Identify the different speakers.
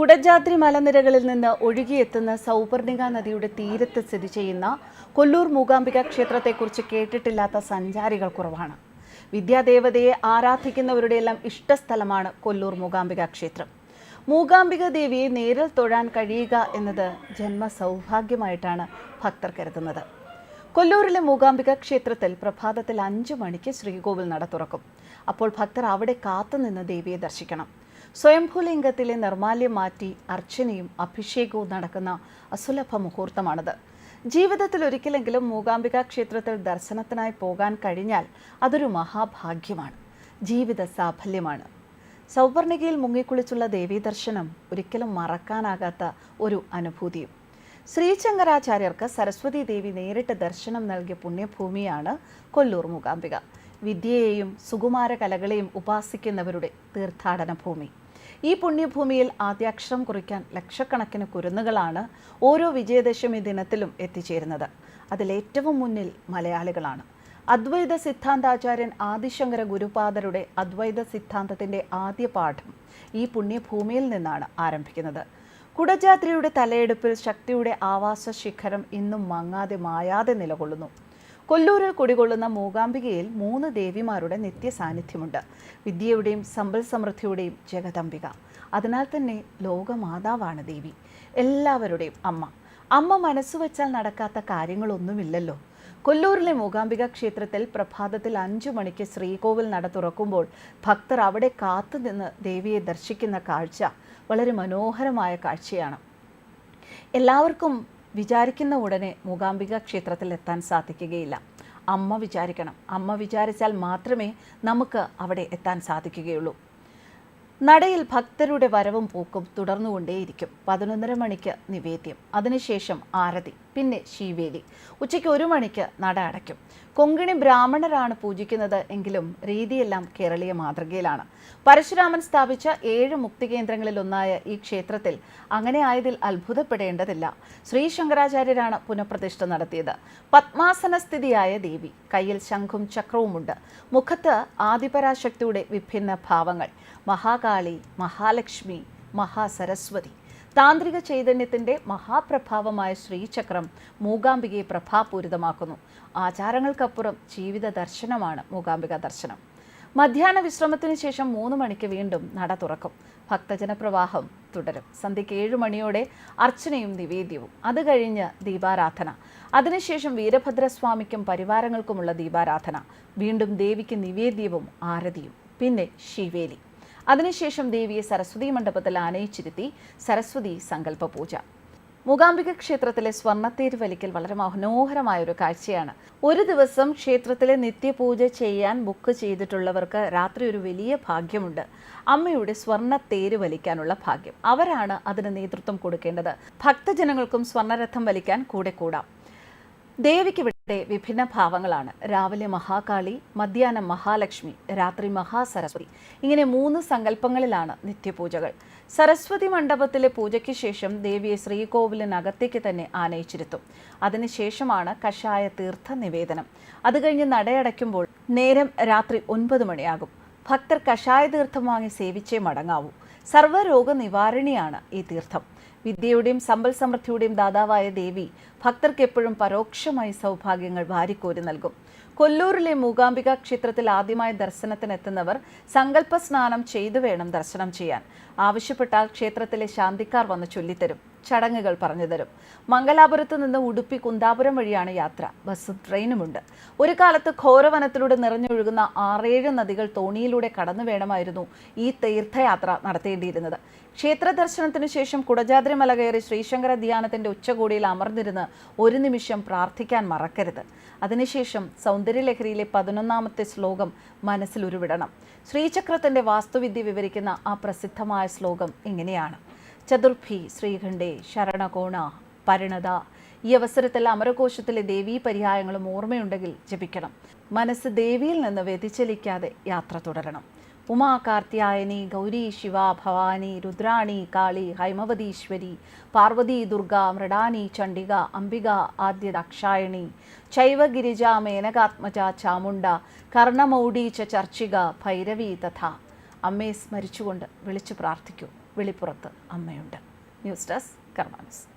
Speaker 1: കുടജാദ്രി മലനിരകളിൽ നിന്ന് ഒഴുകിയെത്തുന്ന സൗപർണിക നദിയുടെ തീരത്ത് സ്ഥിതി ചെയ്യുന്ന കൊല്ലൂർ മൂകാംബിക ക്ഷേത്രത്തെക്കുറിച്ച് കേട്ടിട്ടില്ലാത്ത സഞ്ചാരികൾ കുറവാണ്. വിദ്യാദേവതയെ ആരാധിക്കുന്നവരുടെ എല്ലാം ഇഷ്ടസ്ഥലമാണ് കൊല്ലൂർ മൂകാംബിക ക്ഷേത്രം. മൂകാംബിക ദേവിയെ നേരിൽ തൊഴാൻ കഴിയുക എന്നത് ജന്മ സൗഭാഗ്യമായിട്ടാണ് ഭക്തർ കരുതുന്നത്. കൊല്ലൂരിലെ മൂകാംബിക ക്ഷേത്രത്തിൽ പ്രഭാതത്തിൽ അഞ്ചു മണിക്ക് ശ്രീകോവിൽ നട തുറക്കും. അപ്പോൾ ഭക്തർ അവിടെ കാത്തുനിന്ന് ദേവിയെ ദർശിക്കണം. സ്വയംഭൂലിംഗത്തിലെ നിർമാല്യം മാറ്റി അർച്ചനയും അഭിഷേകവും നടക്കുന്ന അസുലഭ മുഹൂർത്തമാണിത്. ജീവിതത്തിൽ ഒരിക്കലെങ്കിലും മൂകാംബിക ക്ഷേത്രത്തിൽ ദർശനത്തിനായി പോകാൻ കഴിഞ്ഞാൽ അതൊരു മഹാഭാഗ്യമാണ്. ജീവിത സാഫല്യമാണ്. സൗവർണികയിൽ മുങ്ങിക്കുളിച്ചുള്ള ദേവീ ദർശനം ഒരിക്കലും മറക്കാനാകാത്ത ഒരു അനുഭൂതിയും. ശ്രീശങ്കരാചാര്യർക്ക് സരസ്വതി ദേവി നേരിട്ട് ദർശനം നൽകിയ പുണ്യഭൂമിയാണ് കൊല്ലൂർ മൂകാംബിക. വിദ്യയെയും സുകുമാര കലകളെയും ഉപാസിക്കുന്നവരുടെ തീർത്ഥാടന ഭൂമി. ഈ പുണ്യഭൂമിയിൽ ആദ്യാക്ഷരം കുറിക്കാൻ ലക്ഷക്കണക്കിന് കുരുന്നുകളാണ് ഓരോ വിജയദശമി ദിനത്തിലും എത്തിച്ചേരുന്നത്. അതിലേറ്റവും മുന്നിൽ മലയാളികളാണ്. അദ്വൈത സിദ്ധാന്താചാര്യൻ ആദിശങ്കര ഗുരുപാദരുടെ അദ്വൈത സിദ്ധാന്തത്തിന്റെ ആദ്യ പാഠം ഈ പുണ്യഭൂമിയിൽ നിന്നാണ് ആരംഭിക്കുന്നത്. കുടജാത്രിയുടെ തലയെടുപ്പിൽ ശക്തിയുടെ ആവാസ ശിഖരം ഇന്നും മങ്ങാതെ മായാതെ നിലകൊള്ളുന്നു. കൊല്ലൂരിൽ കുടികൊള്ളുന്ന മൂകാംബികയിൽ മൂന്ന് ദേവിമാരുടെ നിത്യ സാന്നിധ്യമുണ്ട് വിദ്യയുടെയും സമ്പൽ സമൃദ്ധിയുടെയും ജഗദംബിക. അതിനാൽ തന്നെ ലോകമാതാവാണ് ദേവി. എല്ലാവരുടെയും അമ്മ. അമ്മ മനസ്സു വച്ചാൽ നടക്കാത്ത കാര്യങ്ങളൊന്നുമില്ലല്ലോ. കൊല്ലൂരിലെ മൂകാംബിക ക്ഷേത്രത്തിൽ പ്രഭാതത്തിൽ അഞ്ചു മണിക്ക് ശ്രീകോവിൽ നട തുറക്കുമ്പോൾ ഭക്തർ അവിടെ കാത്തുനിന്ന് ദേവിയെ ദർശിക്കുന്ന കാഴ്ച വളരെ മനോഹരമായ കാഴ്ചയാണ്. എല്ലാവർക്കും വിചാരിക്കുന്ന ഉടനെ മൂകാംബിക ക്ഷേത്രത്തിൽ എത്താൻ സാധിക്കുകയില്ല. അമ്മ വിചാരിക്കണം. അമ്മ വിചാരിച്ചാൽ മാത്രമേ നമുക്ക് അവിടെ എത്താൻ സാധിക്കുകയുള്ളൂ. നടയിൽ ഭക്തരുടെ വരവും പോക്കും തുടർന്നുകൊണ്ടേയിരിക്കും. പതിനൊന്നര മണിക്ക് നിവേദ്യം. അതിനുശേഷം ആരതി. പിന്നെ ശീവേലി. ഉച്ചയ്ക്ക് ഒരു മണിക്ക് നട അടയ്ക്കും. കൊങ്കിണി ബ്രാഹ്മണരാണ് പൂജിക്കുന്നത് എങ്കിലും രീതിയെല്ലാം കേരളീയ മാതൃകയിലാണ്. പരശുരാമൻ സ്ഥാപിച്ച ഏഴ് മുക്തികേന്ദ്രങ്ങളിൽ ഒന്നായ ഈ ക്ഷേത്രത്തിൽ അങ്ങനെ ആയതിൽ അത്ഭുതപ്പെടേണ്ടതില്ല. ശ്രീ ശങ്കരാചാര്യരാണ് പുനഃപ്രതിഷ്ഠ നടത്തിയത്. പത്മാസന സ്ഥിതിയായ ദേവി. കയ്യിൽ ശംഖും ചക്രവുമുണ്ട്. മുഖത്ത് ആദിപരാശക്തിയുടെ വിഭിന്ന ഭാവങ്ങൾ. മഹാകാളി മഹാലക്ഷ്മി മഹാസരസ്വതി. താന്ത്രിക ചൈതന്യത്തിന്റെ മഹാപ്രഭാവമായ ശ്രീചക്രം മൂകാംബികയെ പ്രഭാപൂരിതമാക്കുന്നു. ആചാരങ്ങൾക്കപ്പുറം ജീവിത ദർശനമാണ് മൂകാംബിക ദർശനം. മധ്യാഹ്ന വിശ്രമത്തിന് ശേഷം മൂന്ന് മണിക്ക് വീണ്ടും നട തുറക്കും. ഭക്തജനപ്രവാഹം തുടരും. സന്ധ്യയ്ക്ക് ഏഴ് മണിയോടെ അർച്ചനയും നിവേദ്യവും. അത് കഴിഞ്ഞ് ദീപാരാധന. അതിനുശേഷം വീരഭദ്രസ്വാമിക്കും പരിവാരങ്ങൾക്കുമുള്ള ദീപാരാധന. വീണ്ടും ദേവിക്ക് നിവേദ്യവും ആരതിയും. പിന്നെ ശിവേലി. അതിനുശേഷം ദേവിയെ സരസ്വതി മണ്ഡപത്തിൽ ആനയിച്ചിരുത്തി സരസ്വതി സങ്കല്പ പൂജ. മൂകാംബിക ക്ഷേത്രത്തിലെ സ്വർണത്തേര് വലിക്കൽ വളരെ മനോഹരമായ ഒരു കാഴ്ചയാണ്. ഒരു ദിവസം ക്ഷേത്രത്തിലെ നിത്യപൂജ ചെയ്യാൻ ബുക്ക് ചെയ്തിട്ടുള്ളവർക്ക് രാത്രി ഒരു വലിയ ഭാഗ്യമുണ്ട്. അമ്മയുടെ സ്വർണത്തേര് വലിക്കാനുള്ള ഭാഗ്യം. അവരാണ് അതിന് നേതൃത്വം കൊടുക്കേണ്ടത്. ഭക്തജനങ്ങൾക്കും സ്വർണരഥം വലിക്കാൻ കൂടെ കൂടാം. ദേവിക്ക് ഇവിടെ വിഭിന്ന ഭാവങ്ങളാണ്. രാവിലെ മഹാകാളി മധ്യാഹ്നം മഹാലക്ഷ്മി രാത്രി മഹാസരസ്വതി. ഇങ്ങനെ മൂന്ന് സങ്കല്പങ്ങളിലാണ് നിത്യപൂജകൾ. സരസ്വതി മണ്ഡപത്തിലെ പൂജയ്ക്ക് ശേഷം ദേവിയെ ശ്രീകോവിലിനകത്തേക്ക് തന്നെ ആനയിച്ചിരുത്തും. അതിനുശേഷമാണ് കഷായ തീർത്ഥ നിവേദനം. അത് കഴിഞ്ഞ് നടയടയ്ക്കുമ്പോൾ നേരം രാത്രി ഒൻപത് മണിയാകും. ഭക്തർ കഷായ തീർത്ഥം വാങ്ങി സേവിച്ചേ മടങ്ങാവൂ. സർവരോഗ നിവാരണിയാണ് ഈ തീർത്ഥം. വിദ്യയുടെയും സമ്പൽ സമൃദ്ധിയുടെയും ദാതാവായ ദേവി ഭക്തർക്ക് എപ്പോഴും പരോക്ഷമായി സൗഭാഗ്യങ്ങൾ വാരിക്കോരി നൽകും. കൊല്ലൂരിലെ മൂകാംബിക ക്ഷേത്രത്തിൽ ആദ്യമായി ദർശനത്തിനെത്തുന്നവർ സങ്കല്പ സ്നാനം ചെയ്തു വേണം ദർശനം ചെയ്യാൻ. ആവശ്യപ്പെട്ടാൽ ക്ഷേത്രത്തിലെ ശാന്തിക്കാർ വന്ന് ചൊല്ലിത്തരും. ചടങ്ങുകൾ പറഞ്ഞു തരും. മംഗലാപുരത്ത് നിന്ന് ഉടുപ്പി കുന്താപുരം വഴിയാണ് യാത്ര. ബസ്സും ട്രെയിനുമുണ്ട്. ഒരു കാലത്ത് ഘോരവനത്തിലൂടെ നിറഞ്ഞൊഴുകുന്ന ആറേഴ് നദികൾ തോണിയിലൂടെ കടന്നു വേണമായിരുന്നു ഈ തീർത്ഥയാത്ര നടത്തേണ്ടിയിരുന്നത്. ക്ഷേത്ര ദർശനത്തിനു ശേഷം കുടജാദ്രി മല കയറി ശ്രീശങ്കര ധ്യാനത്തിന്റെ ഉച്ചകോടിയിൽ അമർന്നിരുന്ന് ഒരു നിമിഷം പ്രാർത്ഥിക്കാൻ മറക്കരുത്. അതിനുശേഷം സൗന്ദര്യലഹരിയിലെ പതിനൊന്നാമത്തെ ശ്ലോകം മനസ്സിൽ ഉരുവിടണം ശ്രീചക്രത്തിന്റെ വാസ്തുവിദ്യ വിവരിക്കുന്ന ആ പ്രസിദ്ധമായ ശ്ലോകം ഇങ്ങനെയാണ്. ചതുർഭി ശ്രീഖണ്ഡേ ശരണകോണ പരിണത. ഈ അവസരത്തിൽ അമരകോശത്തിലെ ദേവീ പര്യായങ്ങളും ഓർമ്മയുണ്ടെങ്കിൽ ജപിക്കണം. മനസ്സ് ദേവിയിൽ നിന്ന് വ്യതിചലിക്കാതെ യാത്ര തുടരണം. ഉമാ കാർത്യായനി ഗൗരി ശിവ ഭവാനി രുദ്രാണി കാളി ഹൈമവതീശ്വരി പാർവതി ദുർഗ മൃഡാനി ചണ്ഡിക അംബിക ആദ്യ ദക്ഷായണി ചൈവഗിരിജ മേനകാത്മജ ചാമുണ്ട കർണമൗഡി ചർച്ചിക ഭൈരവി തഥ. അമ്മയെ സ്മരിച്ചുകൊണ്ട് വിളിച്ചു പ്രാർത്ഥിക്കൂ. വെളിപ്പുറത്ത് അമ്മയുണ്ട്. News desk കർമാനസ്.